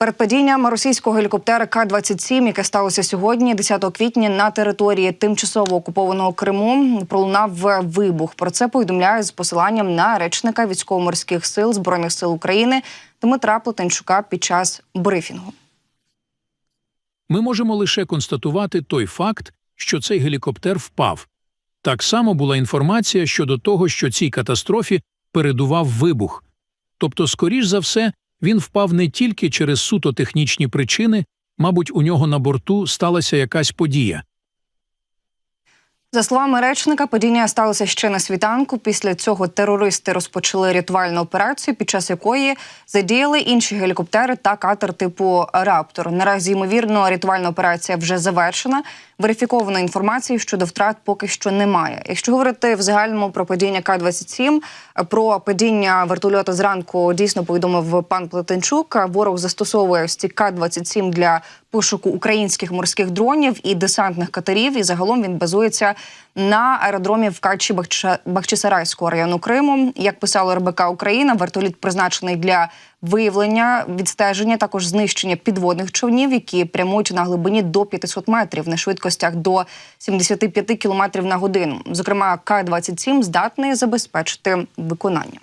Перед падінням російського гелікоптера К-27, яке сталося сьогодні, 10 квітня, на території тимчасово окупованого Криму, пролунав вибух. Про це повідомляють з посиланням на речника військово-морських сил збройних сил України Дмитра Плетенчука під час брифінгу. Ми можемо лише констатувати той факт, що цей гелікоптер впав. Так само була інформація щодо того, що цій катастрофі передував вибух. Тобто, скоріш за все, він впав не тільки через суто технічні причини, мабуть, у нього на борту сталася якась подія. За словами речника, падіння сталося ще на світанку. Після цього терористи розпочали рятувальну операцію, під час якої задіяли інші гелікоптери та катер типу Раптор. Наразі ймовірно, рятувальна операція вже завершена. Верифікованої інформації щодо втрат поки що немає. Якщо говорити в загальному про падіння К-27, про падіння вертольота зранку дійсно повідомив пан Плетенчук. Ворог застосовує ці К-27 для пошуку українських морських дронів і десантних катерів. І загалом він базується на аеродромі в Качі Бахчисарайського району Криму. Як писало РБК Україна, вертоліт призначений для виявлення, відстеження, також знищення підводних човнів, які прямують на глибині до 500 метрів на швидкостях до 75 км на годину. Зокрема, К-27 здатний забезпечити виконання.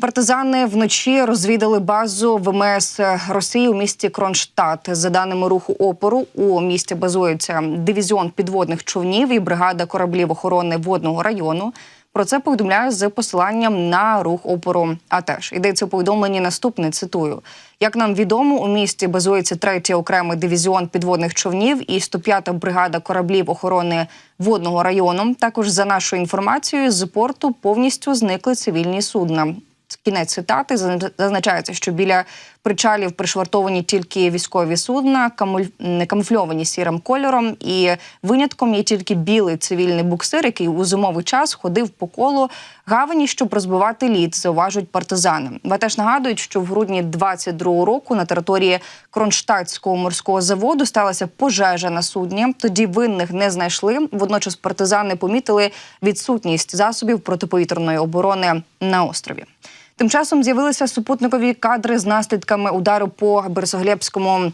Партизани вночі розвідали базу ВМС Росії у місті Кронштадт. За даними руху опору, у місті базується дивізіон підводних човнів і бригада кораблів охорони водного району. Про це повідомляє з посиланням на рух опору. А теж йдеться у повідомленні наступне. Цитую: як нам відомо, у місті базується третій окремий дивізіон підводних човнів і 105-та бригада кораблів охорони водного району. Також за нашою інформацією з порту повністю зникли цивільні судна. Кінець цитати зазначається, що біля причалів пришвартовані тільки військові судна, камуфльовані сірим кольором, і винятком є тільки білий цивільний буксир, який у зимовий час ходив по колу гавані, щоб розбивати лід. Зауважують партизани. Ви теж нагадують, що в грудні 22-го року на території Кронштадтського морського заводу сталася пожежа на судні. Тоді винних не знайшли. Водночас партизани помітили відсутність засобів протиповітряної оборони на острові. Тим часом з'явилися супутникові кадри з наслідками удару по Берсоглебському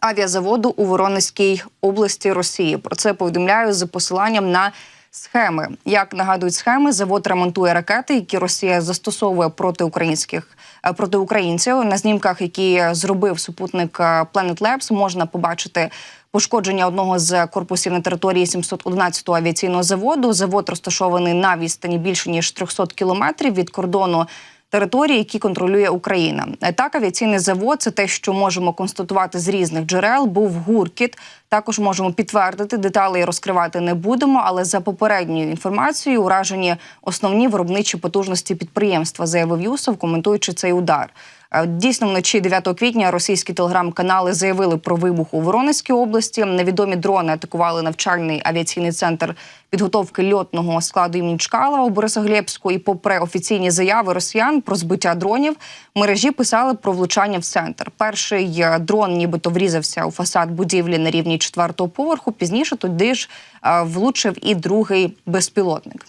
авіазаводу у Воронезькій області Росії. Про це повідомляю з посиланням на схеми. Як нагадують схеми, завод ремонтує ракети, які Росія застосовує проти українських проти українців. На знімках, які зробив супутник Planet Labs, можна побачити. Пошкодження одного з корпусів на території 711-го авіаційного заводу. Завод розташований на відстані більше ніж 300 кілометрів від кордону території, які контролює Україна. Так, авіаційний завод це те, що можемо констатувати з різних джерел. Був гуркіт. Також можемо підтвердити деталі розкривати не будемо. Але за попередньою інформацією, уражені основні виробничі потужності підприємства, заявив Юсов, коментуючи цей удар. Е, дійсно, вночі 9 квітня російські телеграм-канали заявили про вибух у Воронезькій області. Невідомі дрони атакували навчальний авіаційний центр підготовки льотного складу імені Чкала у Борисоглєбську. І, попри офіційні заяви росіян про збиття дронів, мережі писали про влучання в центр. Перший е, дрон, нібито врізався у фасад будівлі на рівні четвертого поверху. Пізніше туди ж е, влучив і другий безпілотник.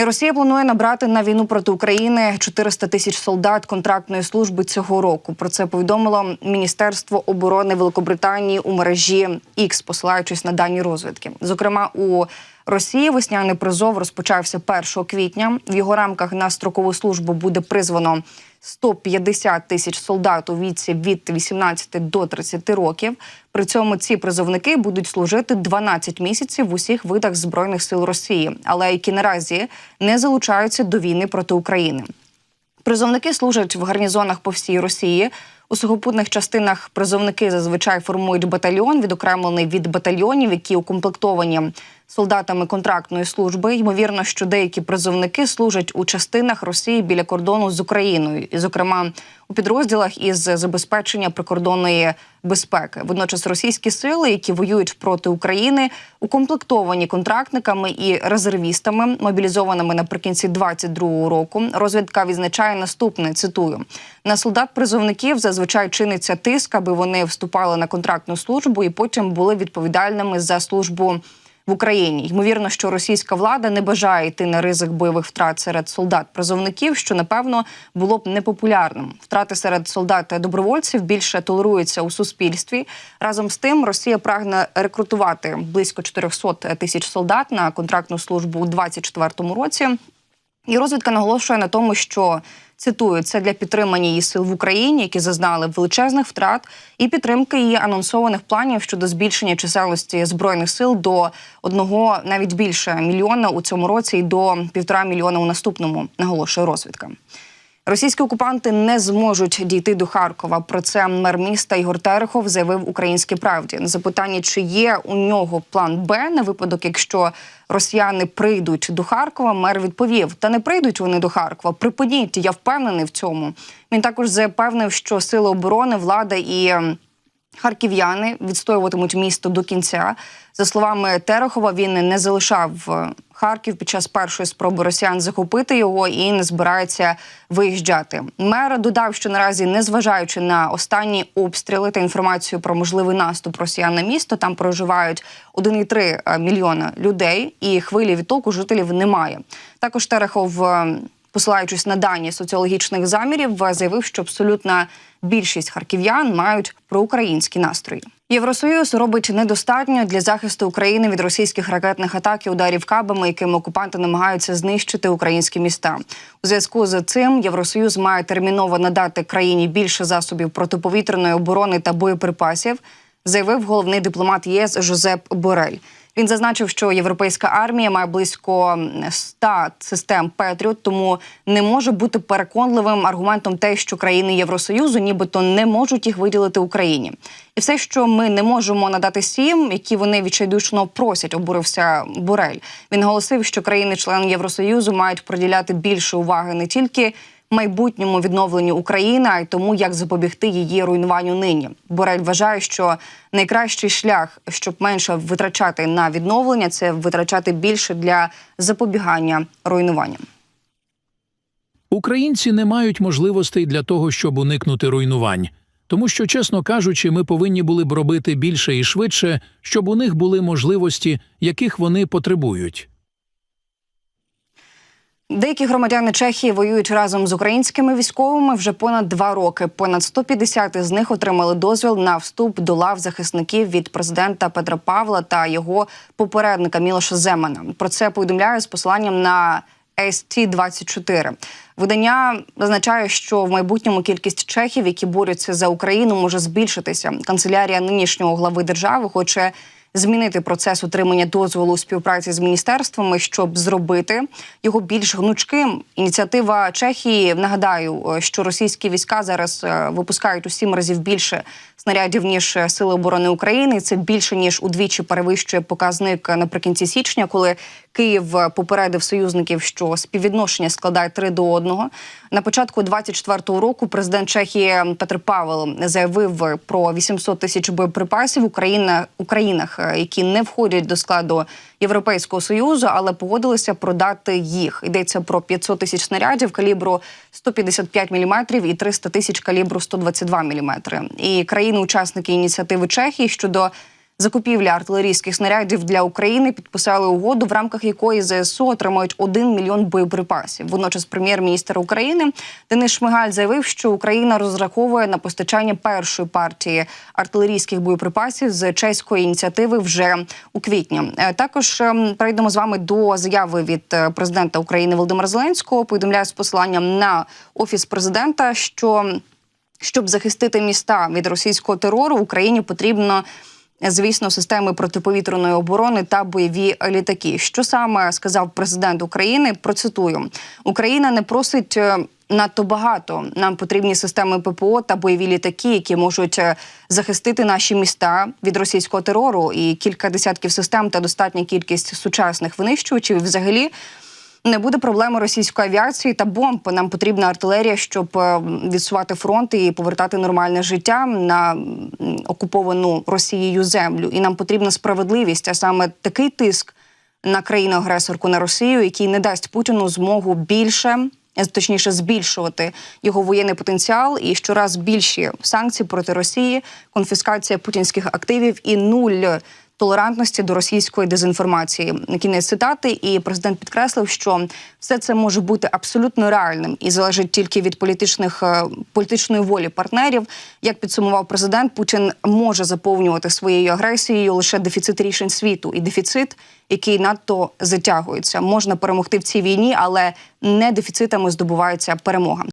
І Росія планує набрати на війну проти України 400 тисяч солдат контрактної служби цього року. Про це повідомило Міністерство оборони Великобританії у мережі X, посилаючись на дані розвідки. Зокрема, у Росії весняний призов розпочався 1 квітня. В його рамках на строкову службу буде призвано 150 тисяч солдат у віці від 18 до 30 років. При цьому ці призовники будуть служити 12 місяців в усіх видах збройних сил Росії, але які наразі не залучаються до війни проти України. Призовники служать в гарнізонах по всій Росії. У сухопутних частинах призовники зазвичай формують батальйон, відокремлений від батальйонів, які укомплектовані солдатами контрактної служби. Ймовірно, що деякі призовники служать у частинах Росії біля кордону з Україною, і, зокрема, у підрозділах із забезпечення прикордонної безпеки. Водночас російські сили, які воюють проти України, укомплектовані контрактниками і резервістами, мобілізованими наприкінці 22-го року. Розвідка відзначає наступне. Цитую на солдат-призовників зазвичай чиниться тиск, аби вони вступали на контрактну службу і потім були відповідальними за службу в Україні. Ймовірно, що російська влада не бажає йти на ризик бойових втрат серед солдат-призовників, що напевно було б непопулярним. Втрати серед солдат та добровольців більше толеруються у суспільстві. Разом з тим, Росія прагне рекрутувати близько 400 тисяч солдат на контрактну службу у 2024 році. І розвідка наголошує на тому, що цитую це для підтримання її сил в Україні, які зазнали величезних втрат, і підтримки її анонсованих планів щодо збільшення чисельності збройних сил до одного навіть більше мільйона у цьому році і до півтора мільйона у наступному, наголошує розвідка. Російські окупанти не зможуть дійти до Харкова. Про це мер міста Ігор Терехов заявив українській правді. На запитання, чи є у нього план Б на випадок, якщо росіяни прийдуть до Харкова, мер відповів: та не прийдуть вони до Харкова. Припиніть, я впевнений в цьому. Він також запевнив, що сили оборони, влада і ем, Харків'яни відстоюватимуть місто до кінця. За словами Терехова, він не залишав е, Харків під час першої спроби росіян захопити його і не збирається виїжджати. Мер додав, що наразі, незважаючи на останні обстріли та інформацію про можливий наступ росіян на місто, там проживають 1,3 мільйона людей, і хвилі відтоку жителів немає. Також Терехов. Посилаючись на дані соціологічних замірів, заявив, що абсолютна більшість харків'ян мають проукраїнські настрої. Євросоюз робить недостатньо для захисту України від російських ракетних атак і ударів кабами, якими окупанти намагаються знищити українські міста. У зв'язку з цим Євросоюз має терміново надати країні більше засобів протиповітряної оборони та боєприпасів, заявив головний дипломат ЄС Жозеп Борель. Він зазначив, що європейська армія має близько 100 систем Петріот, тому не може бути переконливим аргументом те, що країни Євросоюзу нібито не можуть їх виділити Україні. І все, що ми не можемо надати сім, які вони відчайдушно просять, обурився Борель. Він наголосив, що країни-члени Євросоюзу мають приділяти більше уваги не тільки майбутньому відновленню України, а й тому, як запобігти її руйнуванню нині. Борель вважає, що найкращий шлях, щоб менше витрачати на відновлення, це витрачати більше для запобігання руйнуванням. Українці не мають можливостей для того, щоб уникнути руйнувань. Тому що, чесно кажучи, ми повинні були б робити більше і швидше, щоб у них були можливості, яких вони потребують. Деякі громадяни Чехії воюють разом з українськими військовими вже понад два роки. Понад 150 з них отримали дозвіл на вступ до лав захисників від президента Петра Павла та його попередника Мілоша Земана. Про це повідомляє з посиланням на ST-24. Видання зазначає, що в майбутньому кількість чехів, які борються за Україну, може збільшитися. Канцелярія нинішнього глави держави хоче змінити процес отримання дозволу у співпраці з міністерствами, щоб зробити його більш гнучким. Ініціатива Чехії нагадаю, е, що російські війська зараз е, випускають у сім разів більше снарядів ніж е, сили оборони України. Це більше ніж удвічі перевищує показник наприкінці січня, коли Київ попередив союзників, що співвідношення складає 3 до 1. На початку 24-го року президент Чехії Петр Павел заявив про 800 тисяч боєприпасів Україна Українах, які не входять до складу Європейського союзу, але погодилися продати їх. Йдеться про 500 тисяч снарядів калібру 155 мм і 300 тисяч калібру 122 мм. І країни-учасники ініціативи Чехії щодо закупівлі артилерійських снарядів для України підписали угоду, в рамках якої ЗСУ отримають 1 мільйон боєприпасів. Водночас, прем'єр-міністр України Денис Шмигаль заявив, що Україна розраховує на постачання першої партії артилерійських боєприпасів з чеської ініціативи вже у квітні. Е, Також ем, перейдемо з вами до заяви від е, президента України Володимира Зеленського. Повідомляє з посиланням на офіс президента, що щоб захистити міста від російського терору, Україні потрібно. Звісно, системи протиповітряної оборони та бойові літаки. Що саме сказав президент України? Процитую: Україна не просить е, надто багато. Нам потрібні системи ППО та бойові літаки, які можуть е, захистити наші міста від російського терору, і кілька десятків систем та достатня кількість сучасних винищувачів. Взагалі. Не буде проблеми російської авіації та бомб. Нам потрібна артилерія, щоб е, відсувати фронт і повертати нормальне життя на окуповану Росією землю. І нам потрібна справедливість, а саме такий тиск на країну-агресорку на Росію, який не дасть Путіну змогу більше. Точніше, збільшувати його воєнний потенціал і щораз більші санкції проти Росії, конфіскація путінських активів і нуль толерантності до російської дезінформації. Кінець цитати, і президент підкреслив, що все це може бути абсолютно реальним і залежить тільки від політичних е, політичної волі партнерів. Як підсумував президент, Путін може заповнювати своєю агресією лише дефіцит рішень світу і дефіцит, який надто затягується. Можна перемогти в цій війні, але не дефіцитами здобувається перемога.